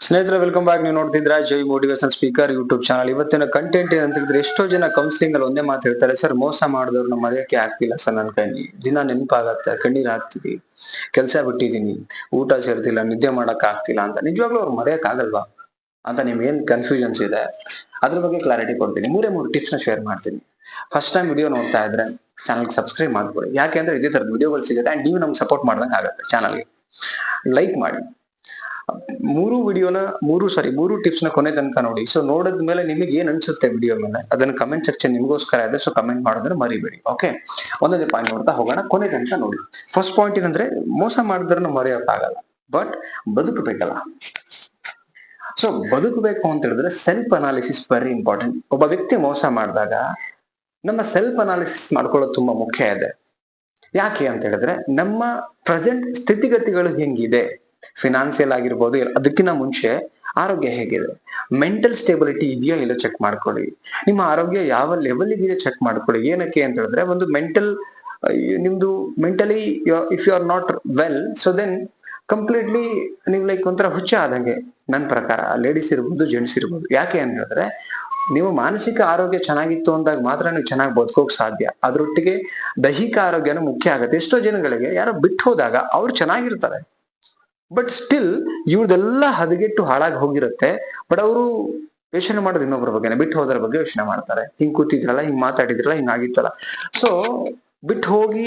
ಸ್ನೇಹಿತರೆ welcome back ನೀವು ನೋಡ್ತಿದ್ರ Jai motivation speaker YouTube channel ಇವತ್ತಿನ ಕಂಟೆಂಟ್ ಏನಂತ ಹೇಳಿದ್ರೆ ಎಷ್ಟೋ ಜನ ಕೌನ್ಸಿಲಿಂಗ್ ಅಲ್ಲಿ ಒಂದೇ ಮಾತು ಹೇಳ್ತಾರೆ ಸರ್ ಮೋಸ ಮಾಡಿದವ್ರು ನಮ್ಮ ಮರೆಯಕ್ಕೆ ಆಗ್ತಿಲ್ಲ ಸರ್ ನನ್ನ ಕೈ. ದಿನ ನೆನಪಾಗತ್ತೆ, ಕಣ್ಣೀರ್ ಹಾಕ್ತೀವಿ, ಕೆಲಸ ಬಿಟ್ಟಿದ್ದೀನಿ, ಊಟ ಸೇರ್ತಿಲ್ಲ, ನಿದ್ದೆ ಮಾಡಕ್ ಆಗ್ತಿಲ್ಲ ಅಂತ. ನಿಜವಾಗ್ಲೂ ಅವ್ರು ಮರೆಯಕ್ ಆಗಲ್ವಾ ಅಂತ ನಿಮ್ಗೆ ಏನ್ ಕನ್ಫ್ಯೂಷನ್ಸ್ ಇದೆ? ಅದ್ರ ಬಗ್ಗೆ ಕ್ಲಾರಿಟಿ ಕೊಡ್ತೀನಿ. ಮೂರೇ ಮೂರು ಟಿಪ್ಸ್ನ ಶೇರ್ ಮಾಡ್ತೀನಿ. ಫಸ್ಟ್ ಟೈಮ್ ವಿಡಿಯೋ ನೋಡ್ತಾ ಇದ್ರೆ ಚಾನಲ್ಗೆ ಸಬ್ಸ್ಕ್ರೈಬ್ ಮಾಡ್ಕೊಳ್ಳಿ. ಯಾಕೆಂದ್ರೆ ಇದೇ ತರದ ವಿಡಿಯೋಗಳು ಸಿಗುತ್ತೆ ಅಂಡ್ ನೀವು ನಮ್ಗೆ ಸಪೋರ್ಟ್ ಮಾಡ್ದಂಗೆ ಆಗುತ್ತೆ ಚಾನಲ್ಗೆ ಲೈಕ್ ಮಾಡಿ. ಮೂರು ವಿಡಿಯೋನ, ಮೂರು ಸಾರಿ ಮೂರು ಟಿಪ್ಸ್ನ ಕೊನೆ ತನಕ ನೋಡಿ. ಸೊ ನೋಡಿದ ಮೇಲೆ ನಿಮಗೆ ಏನ್ ಅನ್ಸುತ್ತೆ ವಿಡಿಯೋ ಮೇಲೆ? ಅದನ್ನ ಕಮೆಂಟ್ ಸೆಕ್ಷನ್ ನಿಮಗೋಸ್ಕರ ಇದೆ ಸೊ ಕಮೆಂಟ್ ಮಾಡೋದನ್ನ ಮರಿಬೇಡಿ ಓಕೆ ಒಂದೊಂದೇ ಪಾಯಿಂಟ್ ನೋಡ್ತಾ ಹೋಗೋಣ, ಕೊನೆ ತನಕ ನೋಡಿ. ಫಸ್ಟ್ ಪಾಯಿಂಟ್ ಏನಂದ್ರೆ, ಮೋಸ ಮಾಡಿದ್ರೂ ಮರೆಯೋಕ್ಕಾಗಲ್ಲ ಬಟ್ ಬದುಕಬೇಕಲ್ಲ. ಸೊ ಬದುಕಬೇಕು ಅಂತ ಹೇಳಿದ್ರೆ ಸೆಲ್ಫ್ ಅನಾಲಿಸಿಸ್ ವೆರಿ ಇಂಪಾರ್ಟೆಂಟ್ ಒಬ್ಬ ವ್ಯಕ್ತಿ ಮೋಸ ಮಾಡಿದಾಗ, ನಮ್ಮ ಸೆಲ್ಫ್ ಅನಾಲಿಸಿಸ್ ಮಾಡ್ಕೊಳ್ಳೋದು ತುಂಬಾ ಮುಖ್ಯ ಇದೆ. ಯಾಕೆ ಅಂತ ಹೇಳಿದ್ರೆ, ನಮ್ಮ ಪ್ರೆಸೆಂಟ್ ಸ್ಥಿತಿಗತಿಗಳು ಹೆಂಗಿದೆ? ಫಿನಾನ್ಸಿಯಲ್ ಆಗಿರ್ಬೋದು ಅದಕ್ಕಿಂತ ಮುಂಚೆ ಆರೋಗ್ಯ ಹೇಗಿದೆ? ಮೆಂಟಲ್ ಸ್ಟೇಬಿಲಿಟಿ ಇದೆಯಾ ಇಲ್ಲ ಚೆಕ್ ಮಾಡ್ಕೊಳ್ಳಿ. ನಿಮ್ಮ ಆರೋಗ್ಯ ಯಾವ ಲೆವೆಲ್ ಇದೆಯಾ ಚೆಕ್ ಮಾಡ್ಕೊಳ್ಳಿ. ಏನಕ್ಕೆ ಅಂತ ಹೇಳಿದ್ರೆ ಒಂದು ಮೆಂಟಲ್ ನಿಮ್ದು mentally if you are not well so then completely ನೀವು ಲೈಕ್ ಒಂಥರ ಹುಚ್ಚ ಆದಂಗೆ ನನ್ನ ಪ್ರಕಾರ. ಲೇಡೀಸ್ ಇರ್ಬೋದು ಜೆಂಟ್ಸ್ ಇರ್ಬೋದು. ಯಾಕೆ ಅಂತ ಹೇಳಿದ್ರೆ ನೀವು ಮಾನಸಿಕ ಆರೋಗ್ಯ ಚೆನ್ನಾಗಿತ್ತು ಅಂದಾಗ ಮಾತ್ರ ನೀವು ಚೆನ್ನಾಗಿ ಬದುಕೋಕ್ ಸಾಧ್ಯ. ಅದರೊಟ್ಟಿಗೆ ದೈಹಿಕ ಆರೋಗ್ಯನೂ ಮುಖ್ಯ ಆಗುತ್ತೆ. ಎಷ್ಟೋ ಜನಗಳಿಗೆ ಯಾರೋ ಬಿಟ್ಟು ಹೋದಾಗ ಅವ್ರು ಚೆನ್ನಾಗಿರ್ತಾರೆ. ಬಟ್ ಸ್ಟಿಲ್ ಇವ್ರದೆಲ್ಲ ಹದಗೆಟ್ಟು ಹಾಳಾಗಿ ಹೋಗಿರುತ್ತೆ. ಬಟ್ ಅವರು ಯೋಚನೆ ಮಾಡೋದು ಇನ್ನೊಬ್ಬರ ಬಗ್ಗೆ ಬಿಟ್ಟು ಹೋದ್ರ ಬಗ್ಗೆ ಯೋಚನೆ ಮಾಡ್ತಾರೆ. ಹಿಂಗ್ ಕೂತಿದ್ರಲ್ಲ, ಹಿಂಗ್ ಮಾತಾಡಿದ್ರಲ್ಲ, ಹಿಂಗ್ ಆಗಿತ್ತಲ್ಲ. ಸೊ ಬಿಟ್ಟು ಹೋಗಿ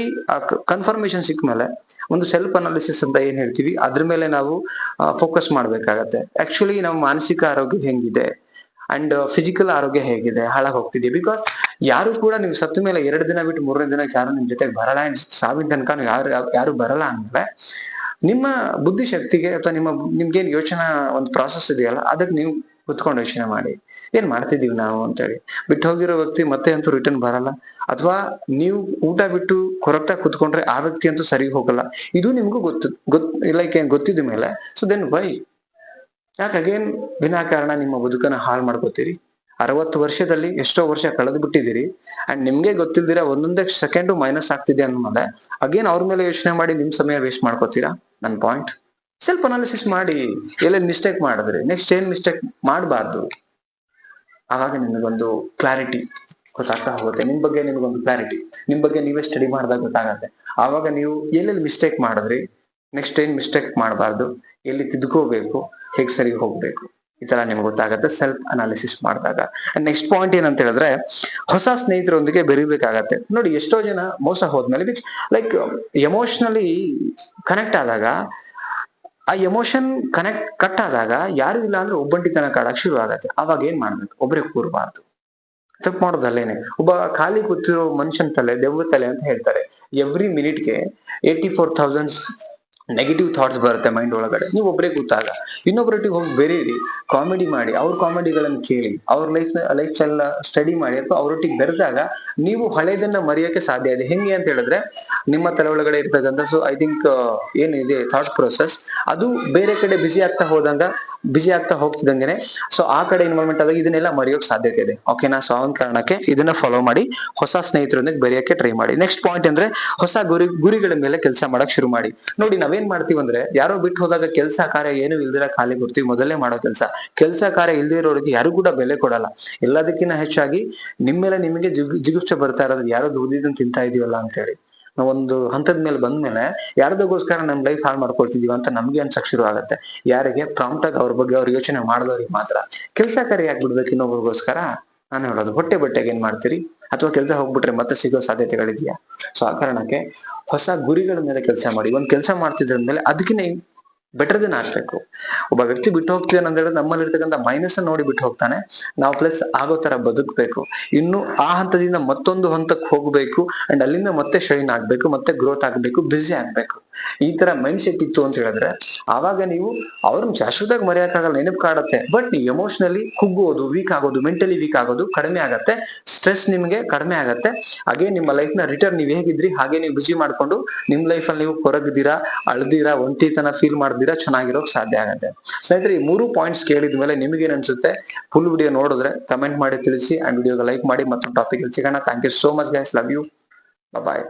ಕನ್ಫರ್ಮೇಶನ್ ಸಿಕ್ಕ ಮೇಲೆ ಒಂದು ಸೆಲ್ಫ್ ಅನಾಲಿಸಿಸ್ ಅಂತ ಏನ್ ಹೇಳ್ತೀವಿ, ಅದ್ರ ಮೇಲೆ ನಾವು ಫೋಕಸ್ ಮಾಡ್ಬೇಕಾಗತ್ತೆ. ಆಕ್ಚುಲಿ ನಮ್ಮ ಮಾನಸಿಕ ಆರೋಗ್ಯ ಹೆಂಗಿದೆ? ಅಂಡ್ ಫಿಸಿಕಲ್ ಆರೋಗ್ಯ ಹೇಗಿದೆ? ಹಾಳಾಗಿ ಹೋಗ್ತಿದೆ ಬಿಕಾಸ್ ಯಾರು ಕೂಡ ನೀವು ಸತ್ತ ಮೇಲೆ ಎರಡು ದಿನ ಬಿಟ್ಟು ಮೂರನೇ ದಿನಕ್ಕೆ ಯಾರು ನಿಮ್ ಜೊತೆಗೆ ಬರಲ್ಲ ಸಾವಿನ ತನಕ ಯಾರು ಯಾರು ಬರಲ್ಲ ಅಂದ್ಮೇಲೆ ನಿಮ್ಮ ಬುದ್ಧಿಶಕ್ತಿಗೆ ಅಥವಾ ನಿಮ್ಮ ನಿಮ್ಗೇನ್ ಯೋಚನಾ ಒಂದು ಪ್ರಾಸೆಸ್ ಇದೆಯಲ್ಲ, ಅದಕ್ಕೆ ನೀವು ಕುತ್ಕೊಂಡು ಯೋಚನೆ ಮಾಡಿ. ಏನ್ ಮಾಡ್ತಿದೀವಿ ನಾವು ಅಂತೇಳಿ. ಬಿಟ್ಟು ಹೋಗಿರೋ ವ್ಯಕ್ತಿ ಮತ್ತೆ ಅಂತೂ ರಿಟರ್ನ್ ಬರಲ್ಲ. ಅಥವಾ ನೀವು ಊಟ ಬಿಟ್ಟು ಕೊರಕ್ತಾ ಕುತ್ಕೊಂಡ್ರೆ ಆ ವ್ಯಕ್ತಿ ಅಂತೂ ಸರಿ ಹೋಗಲ್ಲ. ಇದು ನಿಮ್ಗೂ ಗೊತ್ತು, ಗೊತ್ ಲೈಕ್ ಏನ್ ಗೊತ್ತಿದ ಮೇಲೆ ಸೊ ದೆನ್ ವೈ ಯಾಕೆ ಅಗೇನ್ ವಿನಾಕಾರಣ ನಿಮ್ಮ ಬದುಕನ್ನ ಹಾಳು ಮಾಡ್ಕೋತೀರಿ? ಅರವತ್ತು ವರ್ಷದಲ್ಲಿ ಎಷ್ಟೋ ವರ್ಷ ಕಳೆದು ಬಿಟ್ಟಿದ್ದೀರಿ ಅಂಡ್ ನಿಮ್ಗೆ ಗೊತ್ತಿಲ್ದಿರ ಒಂದೊಂದೇ ಸೆಕೆಂಡು ಮೈನಸ್ ಆಗ್ತಿದೆ ಅಂದ್ಮೇಲೆ ಅಗೇನ್ ಅವ್ರ ಮೇಲೆ ಯೋಚನೆ ಮಾಡಿ ನಿಮ್ ಸಮಯ ವೇಸ್ಟ್ ಮಾಡ್ಕೋತೀರಾ? ನನ್ ಪಾಯಿಂಟ್ ಸೆಲ್ಫ್ ಅನಾಲಿಸಿಸ್ ಮಾಡಿ ಎಲ್ಲೆಲ್ಲಿ ಮಿಸ್ಟೇಕ್ ಮಾಡಿದ್ರೆ ನೆಕ್ಸ್ಟ್ ಏನ್ ಮಿಸ್ಟೇಕ್ ಮಾಡಬಾರ್ದು? ಆವಾಗ ನಿಮಗೊಂದು ಕ್ಲಾರಿಟಿ ಗೊತ್ತಾಗ್ತಾ ಹೋಗುತ್ತೆ. ನಿಮ್ ಬಗ್ಗೆ ನಿಮಗೊಂದು ಕ್ಲಾರಿಟಿ ನಿಮ್ ಬಗ್ಗೆ ನೀವೇ ಸ್ಟಡಿ ಮಾಡಿದಾಗ ಗೊತ್ತಾಗತ್ತೆ. ಆವಾಗ ನೀವು ಎಲ್ಲೆಲ್ಲಿ ಮಿಸ್ಟೇಕ್ ಮಾಡಿದ್ರಿ ನೆಕ್ಸ್ಟ್ ಏನ್ ಮಿಸ್ಟೇಕ್ ಮಾಡಬಾರ್ದು, ಎಲ್ಲಿ ತಿದ್ಕೋಬೇಕು, ಹೇಗೆ ಸರಿ ಹೋಗ್ಬೇಕು? ಈ ತರ ನಿಮ್ಗೆ ಗೊತ್ತಾಗತ್ತೆ ಸೆಲ್ಫ್ ಅನಾಲಿಸಿಸ್ ಮಾಡಿದಾಗ. ನೆಕ್ಸ್ಟ್ ಪಾಯಿಂಟ್ ಏನಂತ ಹೇಳಿದ್ರೆ, ಹೊಸ ಸ್ನೇಹಿತರೊಂದಿಗೆ ಬೆರಿಬೇಕಾಗತ್ತೆ. ನೋಡಿ, ಎಷ್ಟೋ ಜನ ಮೋಸ ಹೋದ್ಮೇಲೆ ಲೈಕ್ ಎಮೋಷನಲಿ ಕನೆಕ್ಟ್ ಆದಾಗ, ಆ ಎಮೋಷನ್ ಕನೆಕ್ಟ್ ಕಟ್ ಆದಾಗ ಯಾರು ಇಲ್ಲ ಅಂದ್ರೆ ಒಬ್ಬಂಟಿತನ ಕಾಡಕ್ ಶುರು ಆಗತ್ತೆ. ಅವಾಗ ಏನ್ ಮಾಡ್ಬೇಕು? ಒಬ್ರೇ ಕೂರ್ಬಾರ್ದು. ತಪ್ಪು ಮಾಡೋದಲ್ಲೇನೆ. ಒಬ್ಬ ಖಾಲಿ ಕೂತಿರೋ ಮನುಷ್ಯನ ತಲೆ ದೆವ್ವ ತಲೆ ಅಂತ ಹೇಳ್ತಾರೆ. Every ಮಿನಿಟ್ಗೆ eighty four thousands negative thoughts ಬರುತ್ತೆ ಮೈಂಡ್ ಒಳಗಡೆ. ನೀವು ಒಬ್ಬರೇ ಗೊತ್ತಾಗ ಇನ್ನೊಬ್ಬರೊಟ್ಟಿಗೆ ಹೋಗಿ ಬೆರೀರಿ ಕಾಮಿಡಿ ಮಾಡಿ, ಅವ್ರ ಕಾಮಿಡಿಗಳನ್ನು ಕೇಳಿ, ಅವ್ರ ಲೈಫ್ ಲೈಫ್ ಸ್ಟೈಲ್ ಸ್ಟಡಿ ಮಾಡಿ, ಅಥವಾ ಅವರೊಟ್ಟಿಗೆ ಬೆರೆದಾಗ ನೀವು ಹಳೆಯದನ್ನ ಮರೆಯೋಕೆ ಸಾಧ್ಯ ಇದೆ. ಹೆಂಗೆ ಅಂತ ಹೇಳಿದ್ರೆ, ನಿಮ್ಮ ತಲೆ ಒಳಗಡೆ ಇರ್ತಕ್ಕಂಥ ಸೊ ಐ ಥಿಂಕ್ ಏನಿದೆ ಥಾಟ್ ಪ್ರೊಸೆಸ್ ಅದು ಬೇರೆ ಕಡೆ ಬಿಸಿ ಆಗ್ತಾ ಹೋದಂಗ ಬಿಸಿ ಆಗ್ತಾ ಹೋಗ್ತಿದಂಗೆನೆ ಸೊ ಆ ಕಡೆ ಇನ್ವಾಲ್ವ್ಮೆಂಟ್ ಆದಾಗ ಇದನ್ನೆಲ್ಲ ಮರೆಯೋಕ್ ಸಾಧ್ಯತೆ ಇದೆ. ಓಕೆನಾ ಸೊ ಅವನ್ ಕಾರಣಕ್ಕೆ ಇದನ್ನ ಫಾಲೋ ಮಾಡಿ, ಹೊಸ ಸ್ನೇಹಿತರೊಂದಿಗೆ ಬೆರೆಯಕ್ಕೆ ಟ್ರೈ ಮಾಡಿ. ನೆಕ್ಸ್ಟ್ ಪಾಯಿಂಟ್ ಅಂದ್ರೆ, ಹೊಸ ಗುರಿ, ಗುರಿಗಳ ಮೇಲೆ ಕೆಲಸ ಮಾಡಕ್ ಶುರು ಮಾಡಿ. ನೋಡಿ, ನಾವೇನ್ ಮಾಡ್ತೀವಿ ಅಂದ್ರೆ, ಯಾರೋ ಬಿಟ್ಟು ಹೋದಾಗ ಕೆಲಸ ಕಾರ್ಯ ಏನು ಇಲ್ದಿರ ಖಾಲಿ ಕೊಡ್ತೀವಿ. ಮೊದಲೇ ಮಾಡೋ ಕೆಲಸ. ಕೆಲಸ ಕಾರ್ಯ ಇಲ್ದಿರೋರಿಗೆ ಯಾರು ಕೂಡ ಬೆಲೆ ಕೊಡಲ್ಲ. ಎಲ್ಲದಕ್ಕಿಂತ ಹೆಚ್ಚಾಗಿ ನಿಮ್ಮೆಲ್ಲ ಮೇಲೆ ನಿಮಗೆ ಜಿಗು, ಜಿಗುಪ್ಸೆ ಬರ್ತಾ ಇರೋದು ಯಾರೋ ದುಡಿದನ್ ತಿಂತಾ ಇದೀವಲ್ಲ ಅಂತ ಹೇಳಿ ಒಂದು ಹಂತದ ಮೇಲೆ ಬಂದ್ಮೇಲೆ ಯಾರದಗೋಸ್ಕರ ನಮ್ ಲೈಫ್ ಹಾಳು ಮಾಡ್ಕೊಳ್ತಿದೀವಿ ಅಂತ ನಮ್ಗೆ ಅನ್ಸಕ್ ಶುರು ಆಗತ್ತೆ. ಯಾರಿಗೆ ಪ್ರಾಂಪ್ಟ್ ಆಗಿ ಅವ್ರ ಬಗ್ಗೆ ಅವ್ರ ಯೋಚನೆ ಮಾಡಿದವ್ರಿಗೆ ಮಾತ್ರ. ಕೆಲಸ ಕಾರ್ಯ ಆಗ್ಬಿಡ್ಬೇಕು ಬಿಡ್ಬೇಕು ಇನ್ನೊಬ್ರಿಗೋಸ್ಕರ. ನಾನು ಹೇಳೋದು, ಹೊಟ್ಟೆ ಬಟ್ಟೆಗೆ ಏನ್ ಮಾಡ್ತೀರಿ? ಅಥವಾ ಕೆಲಸ ಹೋಗ್ಬಿಟ್ರೆ ಮತ್ತೆ ಸಿಗೋ ಸಾಧ್ಯತೆಗಳಿದೆಯಾ? ಸೊ ಆ ಕಾರಣಕ್ಕೆ ಹೊಸ ಗುರಿಗಳ ಮೇಲೆ ಕೆಲಸ ಮಾಡಿ. ಒಂದ್ ಕೆಲಸ ಮಾಡ್ತಿದ್ರ ಮೇಲೆ ಅದಕ್ಕಿಂತ ಬೆಟರ್ ದೆನ್ ಆಗ್ಬೇಕು. ಒಬ್ಬ ವ್ಯಕ್ತಿ ಬಿಟ್ಟು ಹೋಗ್ತಿದ್ದಾನೆ ಅಂತ ಹೇಳಿದ್ರೆ ನಮ್ಮಲ್ಲಿ ಇರ್ತಕ್ಕಂಥ ಮೈನಸ್ ನೋಡಿ ಬಿಟ್ಟು ಹೋಗ್ತಾನೆ. ನಾವು ಪ್ಲಸ್ ಆಗೋ ತರ ಬದುಕಬೇಕು. ಇನ್ನು ಆ ಹಂತದಿಂದ ಮತ್ತೊಂದು ಹಂತಕ್ಕೆ ಹೋಗ್ಬೇಕು. ಅಂಡ್ ಅಲ್ಲಿಂದ ಮತ್ತೆ ಶೈನ್ ಆಗ್ಬೇಕು, ಮತ್ತೆ ಗ್ರೋತ್ ಆಗ್ಬೇಕು ಬ್ಯುಸಿ ಆಗ್ಬೇಕು. ಈ ತರ ಮೈಂಡ್ ಸೆಟ್ ಇತ್ತು ಅಂತ ಹೇಳಿದ್ರೆ, ಆವಾಗ ನೀವು ಅವ್ರನ್ನ ಶಾಶ್ವತವಾಗಿ ಮರೆಯಕ್ಕಾಗಲ್ಲ, ನೆನಪು ಕಾಡುತ್ತೆ. ಬಟ್ ನೀವು ಎಮೋಷನಲಿ ಕುಗ್ಗೋದು ವೀಕ್ ಆಗೋದು ಮೆಂಟಲಿ ವೀಕ್ ಆಗೋದು ಕಡಿಮೆ ಆಗತ್ತೆ. ಸ್ಟ್ರೆಸ್ ನಿಮ್ಗೆ ಕಡಿಮೆ ಆಗತ್ತೆ. ಹಾಗೆ ನಿಮ್ಮ ಲೈಫ್ನ ರಿಟರ್ನ್ ನೀವು ಹೇಗಿದ್ರಿ ಹಾಗೆ ನೀವು ಬಿಜಿ ಮಾಡ್ಕೊಂಡು ನಿಮ್ ಲೈಫ್ ಅಲ್ಲಿ ನೀವು ಕೊರಗಿದ್ದೀರಾ, ಅಳ್ದಿರಾ, ಒಂಟಿತನ ಫೀಲ್ ಮಾಡ್ದಿರಾ, ಚೆನ್ನಾಗಿರೋಕ್ ಸಾಧ್ಯ ಆಗತ್ತೆ. ಸ್ನೇಹಿತರೆ, ಈ ಮೂರು ಪಾಯಿಂಟ್ಸ್ ಕೇಳಿದ ಮೇಲೆ ನಿಮಗೇನ್ ಅನ್ಸುತ್ತೆ? ಫುಲ್ ವಿಡಿಯೋ ನೋಡಿದ್ರೆ ಕಮೆಂಟ್ ಮಾಡಿ ತಿಳಿಸಿ ಅಂಡ್ ವಿಡಿಯೋಗೆ ಲೈಕ್ ಮಾಡಿ, ಮತ್ತೊಂದು ಟಾಪಿಕ್ ಸಿಗೋಣ. Thank you so much guys love you bye